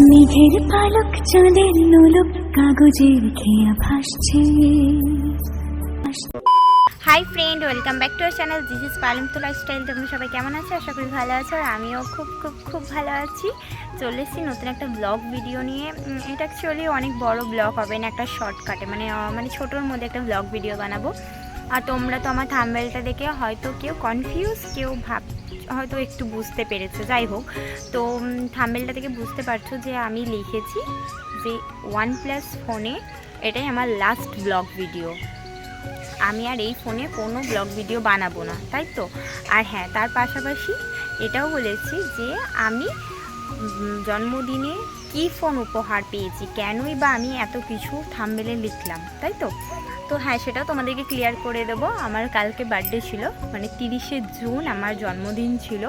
মেঘের পালক চাঁদের নোলক কাগজের খেয়া ভাসছে। Hi friend welcome back to our channel this is পালমতো lifestyle তোমরা সবাই কেমন আছো? আশা করি ভালো আছো আর আমিও খুব খুব খুব ভালো আছি। চলে এসেছি নতুন একটা ব্লগ ভিডিও নিয়ে। এটা অ্যাকচুয়ালি অনেক বড় ব্লগ হবে না একটা শর্টকাটে মানে মানে ছোটোর মধ্যে একটা ব্লগ ভিডিও বানাবো। আর তোমরা তো আমার থাম্বেলটা দেখে হয়তো কেউ কনফিউজ কেউ ভাব হয়তো একটু বুঝতে পেরেছে। যাই হোক, তো থাম্বেলটা থেকে বুঝতে পারছ যে আমি লিখেছি যে ওয়ান প্লাস ফোনে এটাই আমার লাস্ট ব্লগ ভিডিও আমি আর এই ফোনে কোনো ব্লগ ভিডিও বানাবো না, তাই তো? আর হ্যাঁ তার পাশাপাশি এটাও বলেছি যে আমি জন্মদিনে কি ফোন উপহার পেয়েছি, কেনই বা আমি এত কিছু থামবেলে লিখলাম, তাই তো? তো হ্যাঁ সেটাও তোমাদেরকে ক্লিয়ার করে দেবো। আমার কালকে বার্থডে ছিল মানে তিরিশে জুন আমার জন্মদিন ছিল।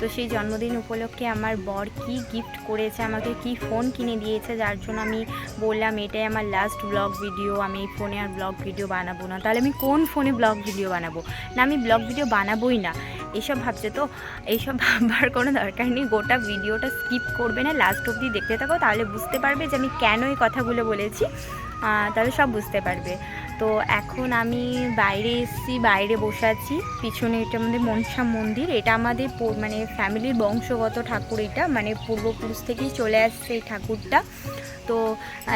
তো সেই জন্মদিন উপলক্ষে আমার বর কি গিফট করেছে, আমাকে কি ফোন কিনে দিয়েছে, যার জন্য আমি বললাম, এটাই আমার লাস্ট ব্লগ ভিডিও আমি এই ফোনে আর ব্লগ ভিডিও বানাবো না। তাহলে আমি কোন ফোনে ব্লগ ভিডিও বানাবো? না, আমি ব্লগ ভিডিও বানাবোই না। এইসব ভাবছে তো এইসব ভাববার কোনো দরকার নেই। গোটা ভিডিওটা স্কিপ করবে না লাস্ট অবধি দেখতে থাকো, তাহলে বুঝতে পারবে যে আমি কেন এই কথাগুলো বলেছি। তাহলে সব বুঝতে পারবে। তো এখন আমি বাইরে এসেছি, বাইরে বসে আছি। পিছনে এটা আমাদের মনসা মন্দির। এটা আমাদের মানে ফ্যামিলির বংশগত ঠাকুর এটা। মানে পূর্বপুরুষ থেকেই চলে আসছে এই ঠাকুরটা। তো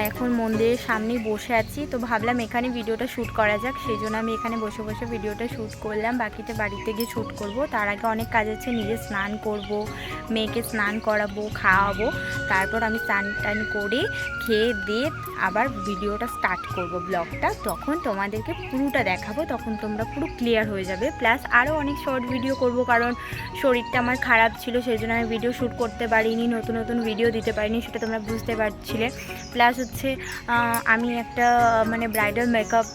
এখন মন্দিরের সামনেই বসে আছি। তো ভাবলাম এখানে ভিডিওটা শ্যুট করা যাক, সেই জন্য আমি এখানে বসে বসে ভিডিওটা শ্যুট করলাম। বাকিটা বাড়িতে গিয়ে শ্যুট করব। তার আগে অনেক কাজ আছে, নিজে স্নান করব, মেয়েকে স্নান করাবো, খাওয়াবো। তারপর আমি স্নান টান করে খেয়ে দিয়ে আবার ভিডিওটা স্টার্ট করব ব্লগটা। তখন তোমাদেরকে পুরোটা দেখাবো, তখন তোমরা পুরো ক্লিয়ার হয়ে যাবে। প্লাস আরও অনেক শর্ট ভিডিও করব, কারণ শরীরটা আমার খারাপ ছিল, সেই জন্য আমি ভিডিও শ্যুট করতে পারিনি, নতুন নতুন ভিডিও দিতে পারিনি, সেটা তোমরা বুঝতে পারছিলে। প্লাস হচ্ছে আমি একটা মানে ব্রাইডাল মেকআপ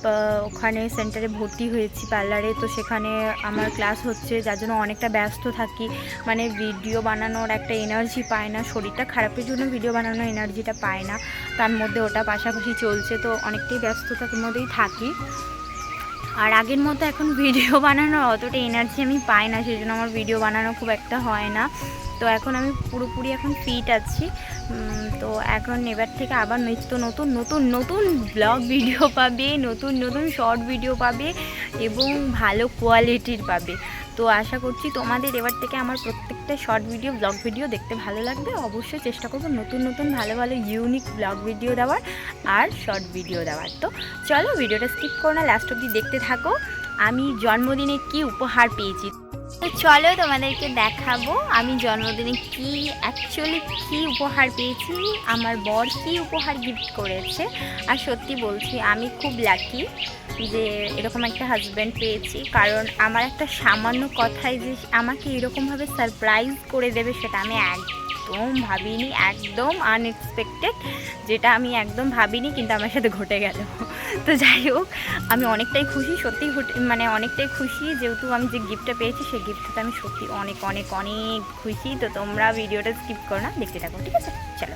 ওখানে সেন্টারে ভর্তি হয়েছি পার্লারে তো সেখানে আমার ক্লাস হচ্ছে, যার জন্য অনেকটা ব্যস্ত থাকি। মানে ভিডিও বানানোর একটা এনার্জি পায় না, শরীরটা খারাপের জন্য ভিডিও বানানোর এনার্জিটা পায় না। তার মধ্যে ওটা পাশাপাশি চলছে, তো অনেকটাই ব্যস্ততার মধ্যেই থাকি। আর আগের মতো এখন ভিডিও বানানোর অতটা এনার্জি আমি পাই না, সেই জন্য আমার ভিডিও বানানো খুব একটা হয় না। তো এখন আমি পুরোপুরি এখন ফিট আছি। তো এখন এবার থেকে আবার নিত্য নতুন নতুন নতুন ব্লগ ভিডিও পাবে, নতুন নতুন শর্ট ভিডিও পাবে এবং ভালো কোয়ালিটির পাবে। তো আশা করছি তোমাদের এবার থেকে আমার প্রত্যেকটা শর্ট ভিডিও ব্লগ ভিডিও দেখতে ভালো লাগবে। অবশ্যই চেষ্টা করব নতুন নতুন, ভালো ভালো ইউনিক ব্লগ ভিডিও দেওয়ার আর শর্ট ভিডিও দেওয়ার। তো চলো ভিডিওটা স্কিপ করো না লাস্ট অবধি দেখতে থাকো। আমি জন্মদিনে কি উপহার পেয়েছি। চলো তোমাদেরকে দেখাবো আমি জন্মদিনে কি অ্যাকচুয়ালি কি উপহার পেয়েছি, আমার বর কি উপহার গিফট করেছে। আর সত্যি বলছি, আমি খুব লাকি যে এরকম একটা হাজব্যান্ড পেয়েছি। কারণ আমার একটা সামান্য কথায় যে আমাকে এরকমভাবে সারপ্রাইজ করে দেবে, সেটা আমি একদম ভাবিনি, একদম আনএক্সপেক্টেড যেটা আমি একদম ভাবিনি, কিন্তু আমার সাথে ঘটে গেল। তো যাই হোক, আমি অনেকটাই খুশি, সত্যি মানে অনেকটাই খুশি, যেহেতু আমি যে গিফটটা পেয়েছি, সেই গিফটটাতে আমি সত্যি অনেক অনেক অনেক খুশি। তো তোমরা ভিডিওটা স্কিপ করো না, দেখতে থাকো, ঠিক আছে? চলো।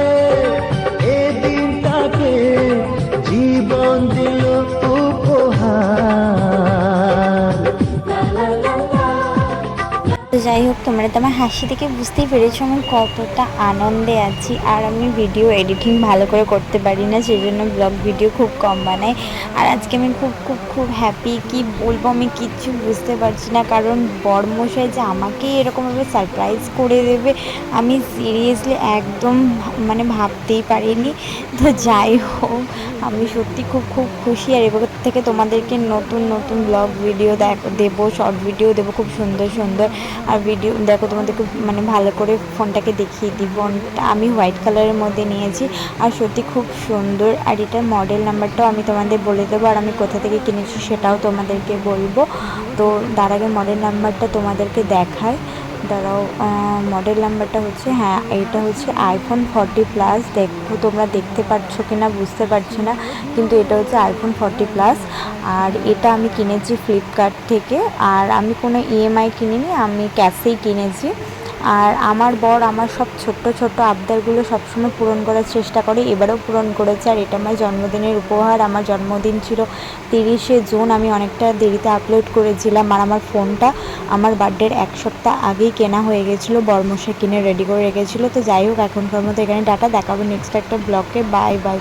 হোক তোমরা হাসি থেকে বুঝতেই পেরেছ, আমি কতটা আনন্দে আছি। আর আমি ভিডিও এডিটিং ভালো করে করতে পারি না সেই জন্য ব্লগ ভিডিও খুব কম বানাই। আর আজকে আমি খুব খুব খুব হ্যাপি কি বলব আমি কিচ্ছু বুঝতে পারছি না, কারণ বড়মশাই যে আমাকে এরকমভাবে সারপ্রাইজ করে দেবে, আমি সিরিয়াসলি একদম মানে ভাবতেই পারিনি। তো যাই হোক, আমি সত্যি খুব খুব খুশি। আর এবার থেকে তোমাদেরকে নতুন নতুন ব্লগ ভিডিও দেখ, দেবো শর্ট ভিডিও দেবো, খুব সুন্দর সুন্দর। আর ভিডিও দেখো তোমাদেরকে মানে ভালো করে ফোনটাকে দেখিয়ে দিব আমি হোয়াইট কালারের মধ্যে নিয়েছি আর সত্যি খুব সুন্দর। আর এটার মডেল নাম্বারটাও আমি তোমাদের বলে দেবো আর আমি কোথা থেকে কিনেছি সেটাও তোমাদেরকে বলব। তো তার আগে মডেল নাম্বারটা তোমাদেরকে দেখায় দাঁড়াও মডেল নাম্বারটা হচ্ছে হ্যাঁ এটা হচ্ছে আইফোন ফর্টি প্লাস দেখো, তোমরা দেখতে পাচ্ছ কি না বুঝতে পারছি না, কিন্তু এটা হচ্ছে আইফোন ফর্টি প্লাস আর এটা আমি কিনেছি ফ্লিপকার্ট থেকে। আর আমি কোনো ইএমআই কিনিনি, আমি ক্যাশেই কিনেছি। আর আমার বর আমার সব ছোট্ট ছোট্ট আবদারগুলো সবসময় পূরণ করার চেষ্টা করে, এবারেও পূরণ করেছে। আর এটা আমার জন্মদিনের উপহার, আমার জন্মদিন ছিল তিরিশে জুন, আমি অনেকটা দেরিতে আপলোড করেছিলাম আর আমার ফোনটা আমার বার্থডের এক সপ্তাহ আগেই কেনা হয়ে গেছিল বর্মশা কিনে রেডি করে রেখেছিলো। তো যাই হোক, এখনকার মতো এখানে টাটা, দেখাবো নেক্সট একটা ব্লগে বাই বাই